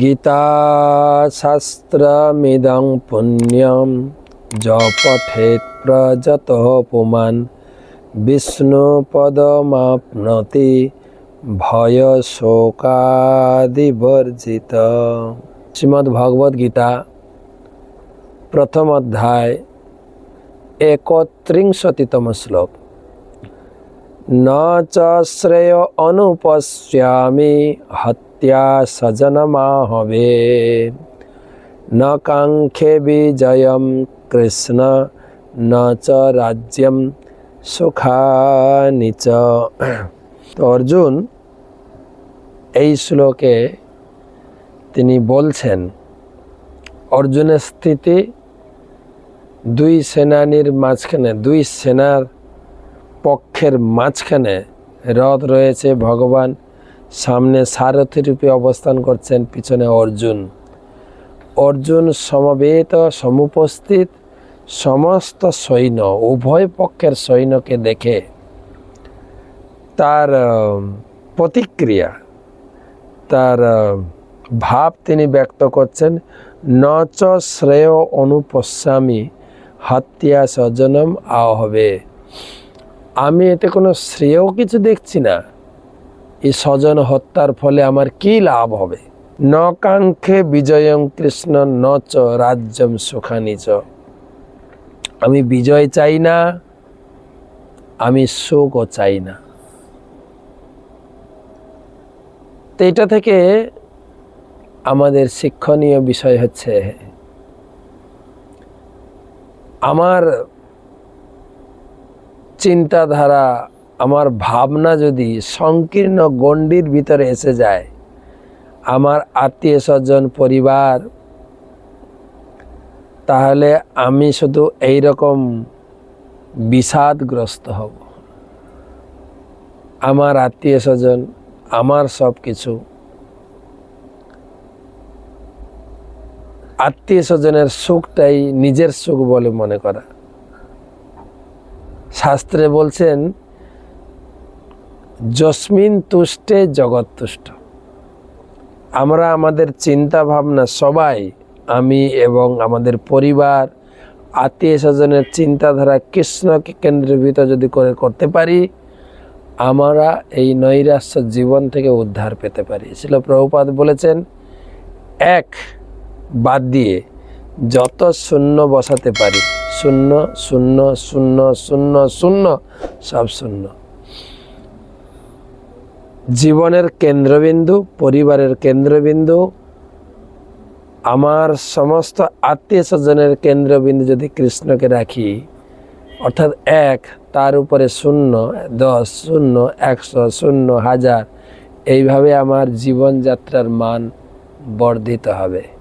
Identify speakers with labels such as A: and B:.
A: গীতাশাস্ত্রমিদং পুণ্যম য পঠেৎ প্রযত পুমান বিষ্ণুপদমাপ্নতি ভয় শোকাদিবর্জিত শ্রীমদ্ ভগবদ গীতা প্রথম অধ্যায় একত্রিংশতিতম শ্লোক শ্রেয় অনুপশ্যামি হত্যা সজনমাহবে ন কাঙ্ক্ষে বিজয়ম কৃষ্ণ ন চ রাজ্যম সুখানি চ তো অর্জুন এই শ্লোকে তিনি বলছেন, অর্জুনের স্থিতি দুই সেনানির মাঝখানে, দুই সেনার পক্ষের মাঝখানে রথ রয়েছে, ভগবান সামনে সারথী রূপে অবস্থান করছেন, পিছনে অর্জুন। অর্জুন সমবেত, সমুপস্থিত, সমস্ত সৈন্য, উভয় পক্ষের সৈন্যকে দেখে তার প্রতিক্রিয়া, তার ভাব তিনি ব্যক্ত করছেন, ন চ শ্রেয় অনুপশ্যামি হত্যা স্বজনম আহবে। আমি এতে কোনো শ্রেয় কিছু দেখছি না। এই স্বজন হত্যার ফলে আমার কি লাভ হবে? ন কাঙ্ক্ষে বিজয়ং কৃষ্ণ ন চ রাজ্যম সুখানি চ আমি বিজয় চাই না, আমি সুখও চাই না। তো এটা থেকে আমাদের শিক্ষণীয় বিষয় হচ্ছে, আমার চিন্তাধারা, আমার ভাবনা যদি সংকীর্ণ গণ্ডির ভিতরে এসে যায়, আমার আত্মীয় স্বজন, পরিবার, তাহলে আমি শুধু এই রকম বিষাদগ্রস্ত হব। আমার আত্মীয় স্বজন, আমার সব কিছু। আত্মীয় স্বজনের সুখটাই নিজের সুখ বলে মনে করা। শাস্ত্রে বলছেন যস্মিন তুষ্টে জগৎ তুষ্ট। আমরা আমাদের চিন্তা ভাবনা সবাই, আমি এবং আমাদের পরিবার আত্মীয় স্বজনের চিন্তাধারা কৃষ্ণকে কেন্দ্রীভূত যদি করে করতে পারি, আমরা এই নৈরাশ্য জীবন থেকে উদ্ধার পেতে পারি। ছিল প্রভুপাদ বলেছেন, এক বাদ দিয়ে যত শূন্য বসাতে পারি শূন্য শূন্য শূন্য শূন্য শূন্য, সব শূন্য। জীবনের কেন্দ্রবিন্দু, পরিবারের কেন্দ্রবিন্দু, আমার সমস্ত আত্মীয় স্বজনের কেন্দ্রবিন্দু যদি কৃষ্ণকে রাখি, অর্থাৎ এক, তার উপরে শূন্য, দশ, শূন্য, একশো, শূন্য, হাজার, এইভাবে আমার জীবনযাত্রার মান বর্ধিত হবে।